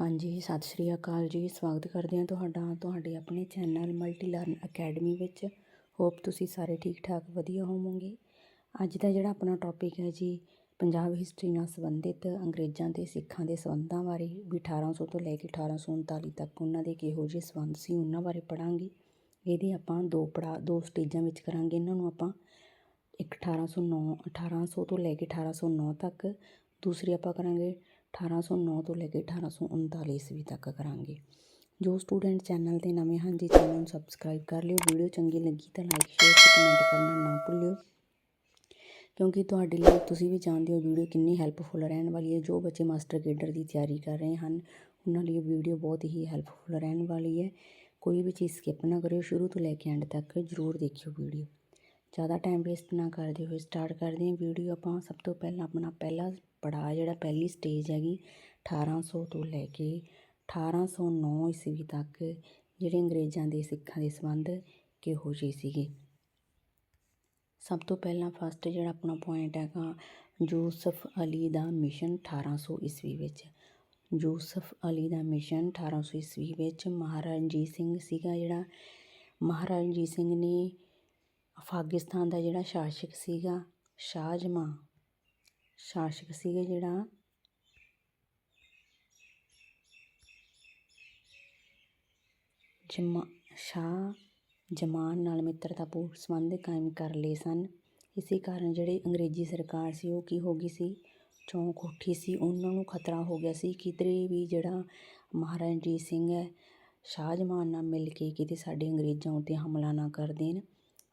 ਹਾਂਜੀ, ਸਤਿ ਸ਼੍ਰੀ ਅਕਾਲ ਜੀ। ਸਵਾਗਤ ਕਰਦੇ ਹਾਂ ਤੁਹਾਡਾ, ਤੁਹਾਡੇ ਆਪਣੇ ਚੈਨਲ ਮਲਟੀ ਲਰਨ ਅਕੈਡਮੀ ਵਿੱਚ। ਹੋਪ ਤੁਸੀਂ ਸਾਰੇ ਠੀਕ ਠਾਕ ਵਧੀਆ ਹੋਵੋਗੇ। ਅੱਜ ਦਾ ਜਿਹੜਾ ਆਪਣਾ ਟੌਪਿਕ ਹੈ ਜੀ, ਪੰਜਾਬ ਹਿਸਟਰੀ ਨਾਲ ਸੰਬੰਧਿਤ ਅੰਗਰੇਜ਼ਾਂ ਤੇ ਸਿੱਖਾਂ ਦੇ ਸੰਬੰਧਾਂ ਬਾਰੇ, ਵੀ 1800 ਤੋਂ ਲੈ ਕੇ 1839 ਤੱਕ ਉਹਨਾਂ ਦੇ ਕਿਹੋ ਜਿਹੇ ਸੰਬੰਧ ਸੀ, ਉਹਨਾਂ ਬਾਰੇ ਪੜਾਂਗੇ ਇਹਦੇ ਆਪਾਂ ਦੋ ਪੜਾ ਦੋ ਸਟੇਜਾਂ ਵਿੱਚ ਕਰਾਂਗੇ। ਇਹਨਾਂ ਨੂੰ ਆਪਾਂ ਇੱਕ 1809 1800 ਤੋਂ ਲੈ ਕੇ 1809 ਤੱਕ, ਦੂਸਰੀ ਆਪਾਂ ਕਰਾਂਗੇ 1809 ਤੋਂ ਲੈ ਕੇ 1839 ਈਸਵੀ ਤੱਕ ਕਰਾਂਗੇ। ਜੋ ਸਟੂਡੈਂਟ ਚੈਨਲ ਤੇ ਨਵੇਂ ਹਨ, ਜੀ ਚੈਨਲ ਨੂੰ ਸਬਸਕ੍ਰਾਈਬ ਕਰ ਲਿਓ। ਵੀਡੀਓ ਚੰਗੀ ਲੱਗੀ ਤਾਂ ਲਾਈਕ, ਸ਼ੇਅਰ ਤੇ ਕਮੈਂਟ ਕਰਨਾ ਨਾ ਭੁੱਲਿਓ। ਕਿਉਂਕਿ ਤੁਹਾਡੇ ਲਈ ਤੁਸੀਂ ਵੀ ਜਾਣਦੇ ਹੋ ਵੀਡੀਓ ਕਿੰਨੀ ਹੈਲਪਫੁਲ ਰਹਿਣ ਵਾਲੀ ਹੈ। ਜੋ ਬੱਚੇ ਮਾਸਟਰ ਕੇਡਰ ਦੀ ਤਿਆਰੀ ਕਰ ਰਹੇ ਹਨ, ਉਹਨਾਂ ਲਈ ਵੀਡੀਓ ਬਹੁਤ ਹੀ ਹੈਲਪਫੁਲ ਰਹਿਣ ਵਾਲੀ ਹੈ। ਕੋਈ ਵੀ ਚੀਜ਼ ਸਕਿਪ ਨਾ ਕਰਿਓ, ਸ਼ੁਰੂ ਤੋਂ ਲੈ ਕੇ ਐਂਡ ਤੱਕ ਜ਼ਰੂਰ ਦੇਖਿਓ ਵੀਡੀਓ। ਜ਼ਿਆਦਾ ਟਾਈਮ ਵੇਸਟ ਨਾ ਕਰਦੇ ਹੋਏ ਸਟਾਰਟ ਕਰਦੇ ਹਾਂ। ਵੀਡੀਓ ਆਪਾਂ ਸਭ ਤੋਂ ਪਹਿਲਾਂ ਆਪਣਾ ਪਹਿਲਾ ਪੜਾਅ ਜਿਹੜਾ ਪਹਿਲੀ ਸਟੇਜ ਹੈਗੀ 1800 ਤੋਂ ਲੈ ਕੇ 1809 ਈਸਵੀ ਤੱਕ ਜਿਹੜੇ ਅੰਗਰੇਜ਼ਾਂ ਦੇ ਸਿੱਖਾਂ ਦੇ ਸੰਬੰਧ ਕਿਹੋ ਜਿਹੇ ਸੀਗੇ। ਸਭ ਤੋਂ ਪਹਿਲਾਂ ਫਸਟ ਜਿਹੜਾ ਆਪਣਾ ਪੁਆਇੰਟ ਹੈਗਾ ਯੂਸਫ ਅਲੀ ਦਾ ਮਿਸ਼ਨ 1800 ਈਸਵੀ ਵਿੱਚ। ਯੂਸਫ ਅਲੀ ਦਾ ਮਿਸ਼ਨ 1800 ਈਸਵੀ ਵਿੱਚ ਮਹਾਰਾਜਾ ਰਣਜੀਤ ਸਿੰਘ ਸੀਗਾ ਜਿਹੜਾ। ਮਹਾਰਾਜਾ ਰਣਜੀਤ ਸਿੰਘ ਨੇ ਅਫਗਾਨਿਸਤਾਨ ਦਾ ਜਿਹੜਾ ਸ਼ਾਸਕ ਸੀਗਾ, ਸ਼ਾਹਜਹਾਂ ਸ਼ਾਸਕ ਸੀਗਾ ਜਿਹੜਾ। ਜਮਾ ਸ਼ਾਹ ਜਮਾਨ ਨਾਲ ਮਿੱਤਰਤਾ ਮਿੱਤਰਤਾਪੂਰਨ ਸੰਬੰਧ ਕਾਇਮ ਕਰ ਲਏ ਸਨ। ਇਸੇ ਕਾਰਨ ਜਿਹੜੀ ਅੰਗਰੇਜ਼ੀ ਸਰਕਾਰ ਸੀ, ਉਹ ਕੀ ਹੋ ਗਈ ਸੀ? ਚੌਂਕ ਉੱਠੀ ਸੀ। ਉਹਨਾਂ ਨੂੰ ਖਤਰਾ ਹੋ ਗਿਆ ਸੀ ਕਿਧਰੇ ਵੀ ਜਿਹੜਾ ਮਹਾਰਾਜਾ ਰਣਜੀਤ ਸਿੰਘ ਹੈ ਸ਼ਾਹਜਮਾਨ ਨਾਲ ਮਿਲ ਕੇ ਕਿਤੇ ਸਾਡੇ ਅੰਗਰੇਜ਼ਾਂ ਉੱਤੇ ਹਮਲਾ ਨਾ ਕਰ ਦੇਣ।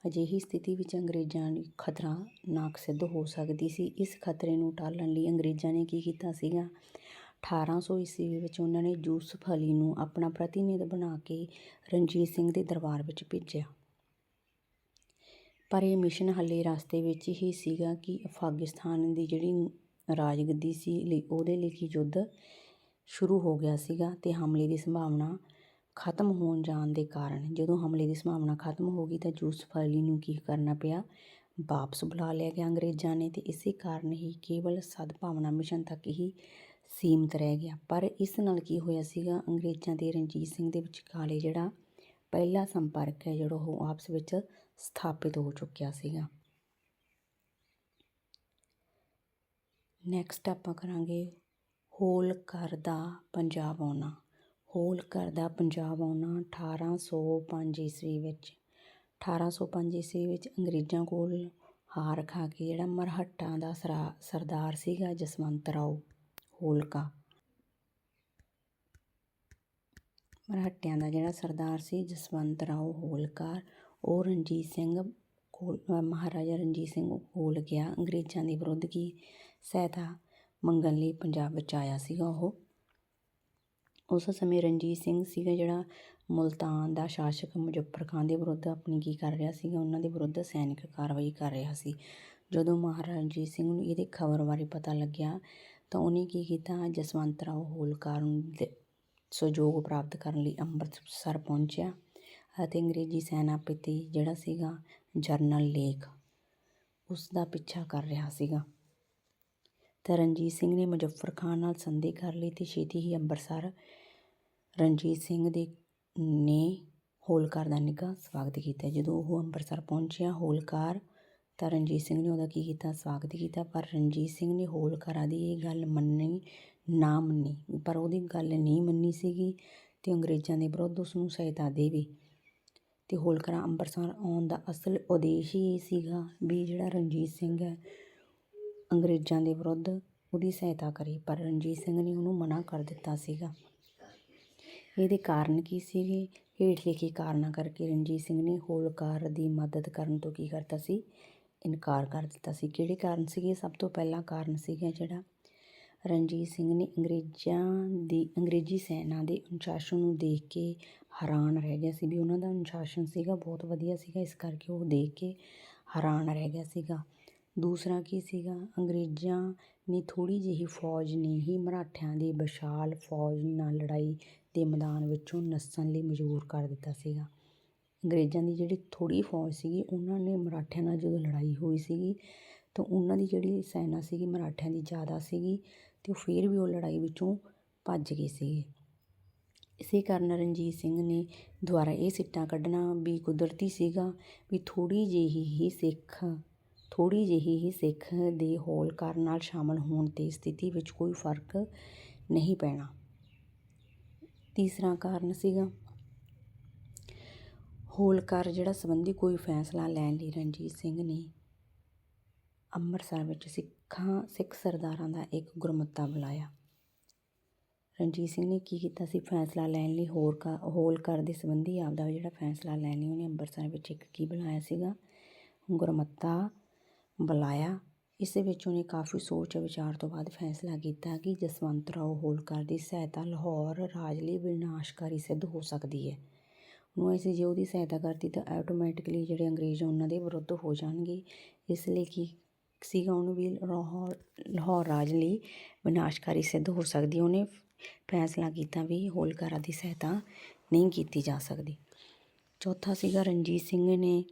ਅਜਿਹੀ ਸਥਿਤੀ ਵਿੱਚ ਅੰਗਰੇਜ਼ਾਂ ਲਈ ਖਤਰਨਾਕ ਸਿੱਧ ਹੋ ਸਕਦੀ ਸੀ। ਇਸ ਖਤਰੇ ਨੂੰ ਟਾਲਣ ਲਈ ਅੰਗਰੇਜ਼ਾਂ ਨੇ ਕੀ ਕੀਤਾ ਸੀਗਾ? 1800 ਈਸਵੀ ਵਿੱਚ ਉਹਨਾਂ ਨੇ ਯੂਸਫ ਅਲੀ ਨੂੰ ਆਪਣਾ ਪ੍ਰਤੀਨਿਧ ਬਣਾ ਕੇ ਰਣਜੀਤ ਸਿੰਘ ਦੇ ਦਰਬਾਰ ਵਿੱਚ ਭੇਜਿਆ। ਪਰ ਇਹ ਮਿਸ਼ਨ ਹੱਲੇ ਰਸਤੇ ਵਿੱਚ ਹੀ ਸੀਗਾ ਕਿ ਅਫਗਾਨਿਸਤਾਨ ਦੀ ਜਿਹੜੀ ਰਾਜਗੱਦੀ ਸੀ ਲਈ ਉਹਦੇ ਲਈ ਕੀ ਯੁੱਧ ਸ਼ੁਰੂ ਹੋ ਗਿਆ ਸੀਗਾ ਤੇ ਹਮਲੇ ਦੀ ਸੰਭਾਵਨਾ ਖਤਮ ਹੋਣ ਜਾਣ ਦੇ ਕਾਰਨ ਜਦੋਂ ਹਮਲੇ ਦੀ ਸੰਭਾਵਨਾ ਖਤਮ ਹੋ ਗਈ ਤਾਂ ਯੂਸਫ ਅਲੀ ਨੂੰ ਕੀ ਕਰਨਾ ਪਿਆ? ਵਾਪਸ ਬੁਲਾ ਲਿਆ ਗਿਆ ਅੰਗਰੇਜ਼ਾਂ ਨੇ ਤੇ ਇਸੇ ਕਾਰਨ ਹੀ ਕੇਵਲ ਸਦਭਾਵਨਾ ਮਿਸ਼ਨ ਤੱਕ ਹੀ ਸੀਮਤ ਰਹਿ ਗਿਆ। ਪਰ ਇਸ ਨਾਲ ਕੀ ਹੋਇਆ ਸੀਗਾ? ਅੰਗਰੇਜ਼ਾਂ ਤੇ ਰਣਜੀਤ ਸਿੰਘ ਦੇ ਵਿਚਕਾਲੇ ਜਿਹੜਾ ਪਹਿਲਾ ਸੰਪਰਕ ਹੈ, ਜਿਹੜਾ ਉਹ ਆਪਸ ਵਿੱਚ ਸਥਾਪਿਤ ਹੋ ਚੁੱਕਿਆ ਸੀਗਾ। ਨੈਕਸਟ ਆਪਾਂ ਕਰਾਂਗੇ ਹੋਲਕਰ ਦਾ ਪੰਜਾਬ ਆਉਣਾ। ਹੋਲਕਰ ਦਾ ਪੰਜਾਬ ਆਉਣਾ 1805 ਈਸਵੀ ਵਿੱਚ। 1805 ਈਸਵੀ ਵਿੱਚ ਅੰਗਰੇਜ਼ਾਂ ਕੋਲ ਹਾਰ ਖਾ ਕੇ ਜਿਹੜਾ ਮਰਹੱਟਾਂ ਦਾ ਸਰਦਾਰ ਸੀਗਾ ਜਸਵੰਤ ਰਾਓ ਹੋਲਕਾ। ਮਰਾਠਿਆਂ ਦਾ ਜਿਹੜਾ ਸਰਦਾਰ ਸੀ ਜਸਵੰਤ ਰਾਓ ਹੋਲਕਾਰ ਉਹ ਰਣਜੀਤ ਸਿੰਘ ਕੋਲ ਮਹਾਰਾਜਾ ਰਣਜੀਤ ਸਿੰਘ ਕੋਲ ਗਿਆ। ਅੰਗਰੇਜ਼ਾਂ ਦੇ ਵਿਰੁੱਧ ਕੀ ਸਹਾਇਤਾ ਮੰਗਣ ਲਈ ਪੰਜਾਬ ਵਿੱਚ ਆਇਆ ਸੀਗਾ ਉਹ। ਉਸ ਸਮੇਂ ਰਣਜੀਤ ਸਿੰਘ ਸੀਗਾ ਜਿਹੜਾ ਮੁਲਤਾਨ ਦਾ ਸ਼ਾਸਕ ਮੁਜ਼ੱਫਰ ਖਾਨ ਦੇ ਵਿਰੁੱਧ ਆਪਣੀ ਕੀ ਕਰ ਰਿਹਾ ਸੀਗਾ? ਉਹਨਾਂ ਦੇ ਵਿਰੁੱਧ ਸੈਨਿਕ ਕਾਰਵਾਈ ਕਰ ਰਿਹਾ ਸੀ। ਜਦੋਂ ਮਹਾਰਾਜਾ ਰਣਜੀਤ ਸਿੰਘ ਨੂੰ ਇਹਦੇ ਖਬਰ ਬਾਰੇ ਪਤਾ ਲੱਗਿਆ ਤਾਂ ਉਹਨੇ ਕੀ ਕੀਤਾ? ਜਸਵੰਤ ਰਾਓ ਹੋਲਕਾਰ ਨੂੰ ਸਹਿਯੋਗ ਪ੍ਰਾਪਤ ਕਰਨ ਲਈ ਅੰਮ੍ਰਿਤਸਰ ਪਹੁੰਚਿਆ ਅਤੇ ਅੰਗਰੇਜ਼ੀ ਸੈਨਾਪਤੀ ਜਿਹੜਾ ਸੀਗਾ ਜਰਨਲ ਲੇਖ ਉਸ ਦਾ ਪਿੱਛਾ ਕਰ ਰਿਹਾ ਸੀਗਾ। ਤਾਂ ਰਣਜੀਤ ਸਿੰਘ ਨੇ ਮੁਜ਼ੱਫਰ ਖਾਨ ਨਾਲ ਸੰਧੀ ਕਰ ਲਈ ਤੇ ਛੇਤੀ ਹੀ ਅੰਮ੍ਰਿਤਸਰ ਰਣਜੀਤ ਸਿੰਘ ਦੇ ਨੇ ਹੋਲਕਾਰ ਦਾ ਨਿੱਘਾ ਸਵਾਗਤ ਕੀਤਾ। ਜਦੋਂ ਉਹ ਅੰਮ੍ਰਿਤਸਰ ਪਹੁੰਚਿਆ, ਹੋਲਕਾਰ ਤਾਂ ਰਣਜੀਤ ਸਿੰਘ ਨੇ ਉਹਦਾ ਕੀ ਕੀਤਾ? ਸਵਾਗਤ ਕੀਤਾ, ਪਰ ਰਣਜੀਤ ਸਿੰਘ ਨੇ ਹੋਲਕਾਰਾਂ ਦੀ ਇਹ ਗੱਲ ਮੰਨੀ, ਨਾ ਮੰਨੀ। ਪਰ ਉਹਦੀ ਗੱਲ ਨਹੀਂ ਮੰਨੀ ਸੀਗੀ ਤੇ ਅੰਗਰੇਜ਼ਾਂ ਦੇ ਵਿਰੁੱਧ ਉਸ ਨੂੰ ਸਹਾਇਤਾ ਦੇਵੇ। ਤੇ ਹੋਲਕਰਾਂ ਅੰਮ੍ਰਿਤਸਰ ਆਉਣ ਦਾ ਅਸਲ ਉਦੇਸ਼ ਹੀ ਇਹ ਸੀਗਾ ਵੀ ਜਿਹੜਾ ਰਣਜੀਤ ਸਿੰਘ ਹੈ ਅੰਗਰੇਜ਼ਾਂ ਦੇ ਵਿਰੁੱਧ ਉਹਦੀ ਸਹਾਇਤਾ ਕਰੀ, ਪਰ ਰਣਜੀਤ ਸਿੰਘ ਨੇ ਉਹਨੂੰ ਮਨਾ ਕਰ ਦਿੱਤਾ ਸੀਗਾ। ਇਹਦੇ ਕਾਰਨ ਕੀ ਸੀਗੇ? ਹੇਠ ਲਿਖੇ ਕਾਰਨਾਂ ਕਰਕੇ ਰਣਜੀਤ ਸਿੰਘ ਨੇ ਹੋਲਕਾਰ ਦੀ ਮਦਦ ਕਰਨ ਤੋਂ ਕੀ ਕਰਤਾ ਸੀ? ਇਨਕਾਰ ਕਰ ਦਿੱਤਾ ਸੀ। ਕਿਹੜੇ ਕਾਰਨ ਸੀਗੇ? ਸਭ ਤੋਂ ਪਹਿਲਾ ਕਾਰਨ ਸੀਗਾ ਜਿਹੜਾ ਰਣਜੀਤ ਸਿੰਘ ਨੇ ਅੰਗਰੇਜ਼ਾਂ ਦੀ, ਅੰਗਰੇਜ਼ੀ ਸੈਨਾ ਦੇ ਅਨੁਸ਼ਾਸਨ ਨੂੰ ਦੇਖ ਕੇ ਹੈਰਾਨ ਰਹਿ ਗਿਆ ਸੀ ਵੀ ਉਹਨਾਂ ਦਾ ਅਨੁਸ਼ਾਸਨ ਸੀਗਾ, ਬਹੁਤ ਵਧੀਆ ਸੀਗਾ। ਇਸ ਕਰਕੇ ਉਹ ਦੇਖ ਕੇ ਹੈਰਾਨ ਰਹਿ ਗਿਆ ਸੀਗਾ। ਦੂਸਰਾ ਕੀ ਸੀਗਾ? ਅੰਗਰੇਜ਼ਾਂ ਨੇ ਥੋੜ੍ਹੀ ਜਿਹੀ ਫੌਜ ਨੇ ਹੀ ਮਰਾਠਿਆਂ ਦੀ ਵਿਸ਼ਾਲ ਫੌਜ ਨਾਲ ਲੜਾਈ ਦੇ ਮੈਦਾਨ ਵਿੱਚੋਂ ਨੱਸਣ ਲਈ ਮਜਬੂਰ ਕਰ ਦਿੱਤਾ ਸੀਗਾ। ਅੰਗਰੇਜ਼ਾਂ ਦੀ ਜਿਹੜੀ ਥੋੜ੍ਹੀ ਫੌਜ ਸੀਗੀ, ਉਹਨਾਂ ਨੇ ਮਰਾਠਿਆਂ ਨਾਲ ਜਦੋਂ ਲੜਾਈ ਹੋਈ ਸੀਗੀ, ਤਾਂ ਉਹਨਾਂ ਦੀ ਜਿਹੜੀ ਸੈਨਾ ਸੀਗੀ ਮਰਾਠਿਆਂ ਦੀ ਜ਼ਿਆਦਾ ਸੀਗੀ ਅਤੇ ਉਹ ਫਿਰ ਵੀ ਉਹ ਲੜਾਈ ਵਿੱਚੋਂ ਭੱਜ ਗਏ ਸੀਗੇ। ਇਸੇ ਕਾਰਨ ਰਣਜੀਤ ਸਿੰਘ ਨੇ ਦੁਬਾਰਾ ਇਹ ਸਿੱਟਾ ਕੱਢਣਾ ਵੀ ਕੁਦਰਤੀ ਸੀਗਾ ਵੀ ਥੋੜ੍ਹੀ ਜਿਹੀ ਹੀ ਸਿੱਖ ਥੋੜ੍ਹੀ ਜਿਹੀ ਹੀ ਸਿੱਖ ਦੇ ਹੋਲਕਾਰ ਨਾਲ ਸ਼ਾਮਲ ਹੋਣ 'ਤੇ ਸਥਿਤੀ ਵਿੱਚ ਕੋਈ ਫ਼ਰਕ ਨਹੀਂ ਪੈਣਾ। ਤੀਸਰਾ ਕਾਰਨ ਸੀਗਾ ਹੋਲਕਾਰ ਜਿਹੜਾ ਸੰਬੰਧੀ ਕੋਈ ਫੈਸਲਾ ਲੈਣ ਲਈ ਰਣਜੀਤ ਸਿੰਘ ਨੇ ਅੰਮ੍ਰਿਤਸਰ ਵਿੱਚ ਸਿੱਖਾਂ, ਸਿੱਖ ਸਰਦਾਰਾਂ ਦਾ ਇੱਕ ਗੁਰਮਤਾ ਬੁਲਾਇਆ। ਰਣਜੀਤ ਸਿੰਘ ਨੇ ਕੀ ਕੀਤਾ ਸੀ? ਫੈਸਲਾ ਲੈਣ ਲਈ ਹੋਰ ਕਾ ਹੋਲਕਾਰ ਦੇ ਸੰਬੰਧੀ ਆਪਦਾ ਜਿਹੜਾ ਫੈਸਲਾ ਲੈਣ ਲਈ ਉਹਨੇ ਅੰਮ੍ਰਿਤਸਰ ਵਿੱਚ ਇੱਕ ਕੀ ਬੁਲਾਇਆ ਸੀਗਾ? ਗੁਰਮਤਾ ਬੁਲਾਇਆ। ਇਸ ਵਿੱਚ ਉਹਨੇ ਕਾਫੀ ਸੋਚ ਵਿਚਾਰ ਤੋਂ ਬਾਅਦ ਫੈਸਲਾ ਕੀਤਾ ਕਿ ਜਸਵੰਤ ਰਾਓ ਹੋਲਕਰ ਦੀ ਸਹਾਇਤਾ ਲਾਹੌਰ ਰਾਜ ਲਈ ਵਿਨਾਸ਼ਕਾਰੀ ਸਿੱਧ ਹੋ ਸਕਦੀ ਹੈ। ਉਹਨੂੰ ਅਸੀਂ ਜੇ ਉਹਦੀ ਸਹਾਇਤਾ ਕਰਤੀ ਤਾਂ ਆਟੋਮੈਟਿਕਲੀ ਜਿਹੜੇ ਅੰਗਰੇਜ਼ ਉਹਨਾਂ ਦੇ ਵਿਰੁੱਧ ਹੋ ਜਾਣਗੇ। ਇਸ ਲਈ ਕੀ ਸੀਗਾ ਉਹਨੂੰ ਵੀ ਲਾਹੌਰ ਲਾਹੌਰ ਰਾਜ ਲਈ ਵਿਨਾਸ਼ਕਾਰੀ ਸਿੱਧ ਹੋ ਸਕਦੀ। ਉਹਨੇ ਫੈਸਲਾ ਕੀਤਾ ਵੀ ਹੋਲਕਰਾਂ ਦੀ ਸਹਾਇਤਾ ਨਹੀਂ ਕੀਤੀ ਜਾ ਸਕਦੀ। ਚੌਥਾ ਸੀਗਾ ਰਣਜੀਤ ਸਿੰਘ ਨੇ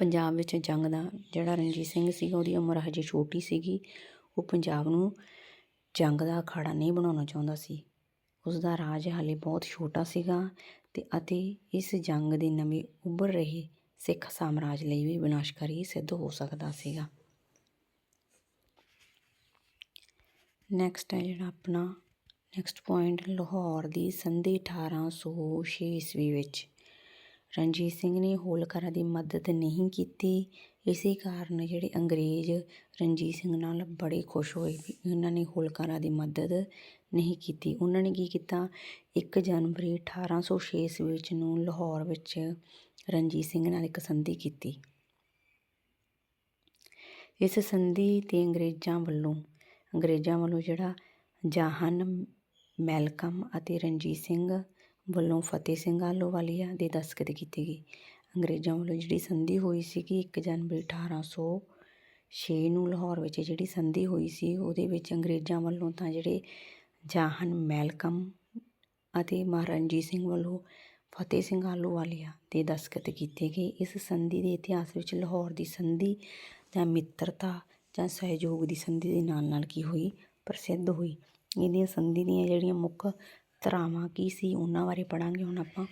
ਪੰਜਾਬ ਵਿੱਚ ਜੰਗ ਦਾ ਜਿਹੜਾ ਰਣਜੀਤ ਸਿੰਘ ਸੀਗਾ, ਉਹਦੀ ਉਮਰ ਹਜੇ ਛੋਟੀ ਸੀਗੀ, ਉਹ ਪੰਜਾਬ ਨੂੰ ਜੰਗ ਦਾ ਅਖਾੜਾ ਨਹੀਂ ਬਣਾਉਣਾ ਚਾਹੁੰਦਾ ਸੀ। ਉਸ ਦਾ ਰਾਜ ਹਾਲੇ ਬਹੁਤ ਛੋਟਾ ਸੀਗਾ ਤੇ ਅਤੇ ਇਸ ਜੰਗ ਦੇ ਨਵੇਂ ਉੱਭਰ ਰਹੇ ਸਿੱਖ ਸਾਮਰਾਜ ਲਈ ਵੀ ਵਿਨਾਸ਼ਕਾਰੀ ਸਿੱਧ ਹੋ ਸਕਦਾ ਸੀਗਾ। ਨੈਕਸਟ ਹੈ ਜਿਹੜਾ ਆਪਣਾ ਨੈਕਸਟ ਪੁਆਇੰਟ ਲਾਹੌਰ ਦੀ ਸੰਧੀ 1806 ਈਸਵੀ ਵਿੱਚ। ਰਣਜੀਤ ਸਿੰਘ ਨੇ ਹੋਲਕਰਾਂ ਦੀ ਮਦਦ ਨਹੀਂ ਕੀਤੀ। ਇਸੇ ਕਾਰਨ ਜਿਹੜੇ ਅੰਗਰੇਜ਼ ਰਣਜੀਤ ਸਿੰਘ ਨਾਲ ਬੜੇ ਖੁਸ਼ ਹੋਏ ਵੀ ਉਹਨਾਂ ਨੇ ਹੋਲਕਰਾਂ ਦੀ ਮਦਦ ਨਹੀਂ ਕੀਤੀ। ਉਹਨਾਂ ਨੇ ਕੀ ਕੀਤਾ? 1 ਜਨਵਰੀ 1806 ਈਸਵੀ ਵਿੱਚ ਨੂੰ ਲਾਹੌਰ ਵਿੱਚ ਰਣਜੀਤ ਸਿੰਘ ਨਾਲ ਇੱਕ ਸੰਧੀ ਕੀਤੀ। ਇਸ ਸੰਧੀ ਤੇ ਅੰਗਰੇਜ਼ਾਂ ਵੱਲੋਂ ਅੰਗਰੇਜ਼ਾਂ ਵੱਲੋਂ ਜਿਹੜਾ ਜਾਹਨ, ਮੈਲਕਮ ਅਤੇ ਰਣਜੀਤ ਸਿੰਘ ਵੱਲੋਂ ਫਤਿਹ ਸਿੰਘ ਆਹਲੂਵਾਲੀਆ ਦੇ ਦਸਤਖਤ ਕੀਤੇ ਗਏ। ਅੰਗਰੇਜ਼ਾਂ ਵੱਲੋਂ ਜਿਹੜੀ ਸੰਧੀ ਹੋਈ ਸੀ ਕਿ 1 ਜਨਵਰੀ 1806 ਨੂੰ ਲਾਹੌਰ ਵਿੱਚ ਜਿਹੜੀ ਸੰਧੀ ਹੋਈ ਸੀ, ਉਹਦੇ ਵਿੱਚ ਅੰਗਰੇਜ਼ਾਂ ਵੱਲੋਂ ਤਾਂ ਜਿਹੜੇ ਜਾਹਨ ਮੈਲਕਮ ਅਤੇ ਮਹਾਰਣਜੀਤ ਸਿੰਘ ਵੱਲੋਂ ਫਤਿਹ ਸਿੰਘ ਆਹਲੂਵਾਲੀਆ ਦੇ ਦਸਤਖਤ ਕੀਤੇ ਗਏ। ਇਸ ਸੰਧੀ ਦੇ ਇਤਿਹਾਸ ਵਿੱਚ ਲਾਹੌਰ ਦੀ ਸੰਧੀ ਜਾਂ ਮਿੱਤਰਤਾ ਜਾਂ ਸਹਿਯੋਗ ਦੀ ਸੰਧੀ ਦੇ ਨਾਲ ਨਾਲ ਕੀ ਹੋਈ? ਪ੍ਰਸਿੱਧ ਹੋਈ। ਇਹਦੀਆਂ ਸੰਧੀ ਦੀਆਂ ਜਿਹੜੀਆਂ ਮੁੱਖ ਧਾਰਾਵਾਂ ਕੀ ਸੀ ਉਹਨਾਂ ਬਾਰੇ ਪੜਾਂਗੇ ਹੁਣ ਆਪਾਂ।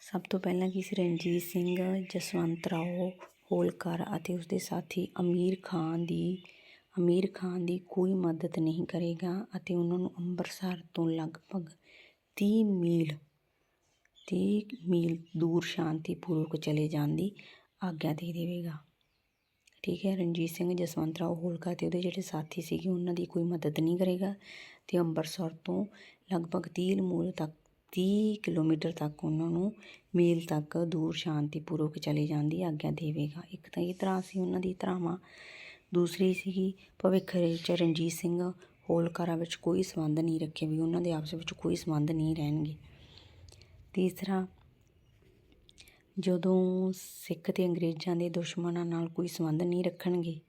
ਸਭ ਤੋਂ ਪਹਿਲਾਂ ਕੀ ਸੀ? ਰਣਜੀਤ ਸਿੰਘ, ਜਸਵੰਤ ਰਾਓ, ਹੋਲਕਰ ਅਤੇ ਉਸਦੇ ਸਾਥੀ ਅਮੀਰ ਖਾਨ ਦੀ, ਅਮੀਰ ਖਾਨ ਦੀ ਕੋਈ ਮਦਦ ਨਹੀਂ ਕਰੇਗਾ ਅਤੇ ਉਹਨਾਂ ਨੂੰ ਅੰਮ੍ਰਿਤਸਰ ਤੋਂ ਲਗਭਗ 30 ਮੀਲ 30 ਮੀਲ ਦੂਰ ਸ਼ਾਂਤੀਪੂਰਵਕ ਚਲੇ ਜਾਣ ਦੀ ਆਗਿਆ ਦੇ ਦੇਵੇਗਾ। ਠੀਕ ਹੈ, ਰਣਜੀਤ ਸਿੰਘ, ਜਸਵੰਤ ਰਾਓ ਹੋਲਕਾ ਅਤੇ ਉਹਦੇ ਜਿਹੜੇ ਸਾਥੀ ਸੀਗੇ, ਉਹਨਾਂ ਦੀ ਕੋਈ ਮਦਦ ਨਹੀਂ ਕਰੇਗਾ ਅਤੇ ਅੰਮ੍ਰਿਤਸਰ ਤੋਂ ਲਗਭਗ 30 ਮੂਲ ਤੱਕ 30 ਕਿਲੋਮੀਟਰ ਤੱਕ ਉਹਨਾਂ ਨੂੰ ਮੀਲ ਤੱਕ ਦੂਰ ਸ਼ਾਂਤੀਪੂਰਵਕ ਚਲੇ ਜਾਣ ਦੀ ਆਗਿਆ ਦੇਵੇਗਾ। ਇੱਕ ਤਾਂ ਇਹ ਤਰ੍ਹਾਂ ਸੀ ਉਹਨਾਂ ਦੀ ਧਰਾਵਾਂ। ਦੂਸਰੀ ਸੀਗੀ, ਭਵਿੱਖ ਵਿੱਚ ਰਣਜੀਤ ਸਿੰਘ ਹੋਲਕਾਰਾਂ ਵਿੱਚ ਕੋਈ ਸੰਬੰਧ ਨਹੀਂ ਰੱਖੇ ਵੀ ਉਹਨਾਂ ਦੇ ਆਪਸ ਵਿੱਚ ਕੋਈ ਸੰਬੰਧ ਨਹੀਂ ਰਹਿਣਗੇ। ਤੀਸਰਾ ਜਦੋਂ ਸਿੱਖ ਤੇ ਅੰਗਰੇਜ਼ਾਂ ਦੇ ਦੁਸ਼ਮਣਾਂ ਨਾਲ ਕੋਈ ਸੰਬੰਧ ਨਹੀਂ ਰੱਖਣਗੇ,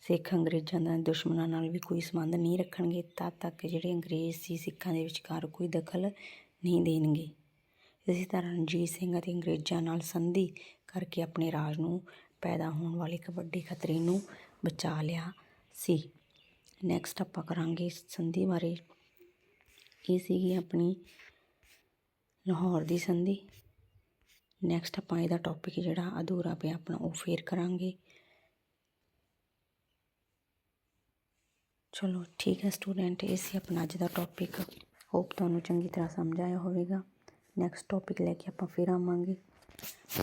ਸਿੱਖ ਅੰਗਰੇਜ਼ਾਂ ਦਾ ਦੁਸ਼ਮਣਾਂ ਨਾਲ ਵੀ ਕੋਈ ਸੰਬੰਧ ਨਹੀਂ ਰੱਖਣਗੇ, ਤਦ ਤੱਕ ਜਿਹੜੇ ਅੰਗਰੇਜ਼ ਸੀ ਸਿੱਖਾਂ ਦੇ ਵਿਚਕਾਰ ਕੋਈ ਦਖਲ ਨਹੀਂ ਦੇਣਗੇ। ਇਸੇ ਤਰ੍ਹਾਂ ਰਣਜੀਤ ਸਿੰਘ ਅਤੇ ਅੰਗਰੇਜ਼ਾਂ ਨਾਲ ਸੰਧੀ ਕਰਕੇ ਆਪਣੇ ਰਾਜ ਨੂੰ ਪੈਦਾ ਹੋਣ ਵਾਲੇ ਇੱਕ ਵੱਡੇ ਖਤਰੇ ਨੂੰ ਬਚਾ ਲਿਆ ਸੀ। ਨੈਕਸਟ ਆਪਾਂ ਕਰਾਂਗੇ ਸੰਧੀ ਬਾਰੇ। ਇਹ ਸੀਗੀ ਆਪਣੀ ਲਾਹੌਰ ਦੀ ਸੰਧੀ। ਨੈਕਸਟ ਆਪਾਂ ਇਹਦਾ ਟੌਪਿਕ ਜਿਹੜਾ ਅਧੂਰਾ ਪਿਆ ਆਪਣਾ, ਉਹ ਫੇਰ ਕਰਾਂਗੇ। ਚਲੋ, ਠੀਕ ਹੈ ਸਟੂਡੈਂਟ ਇਹ ਸੀ ਆਪਣਾ ਅੱਜ ਦਾ ਟੌਪਿਕ ਹੋਪ ਤੁਹਾਨੂੰ ਚੰਗੀ ਤਰ੍ਹਾਂ ਸਮਝ ਆਇਆ ਹੋਵੇਗਾ। ਨੈਕਸਟ ਟੌਪਿਕ ਲੈ ਕੇ ਆਪਾਂ ਫਿਰ ਆਵਾਂਗੇ।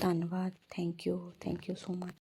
ਧੰਨਵਾਦ thank you thank you so much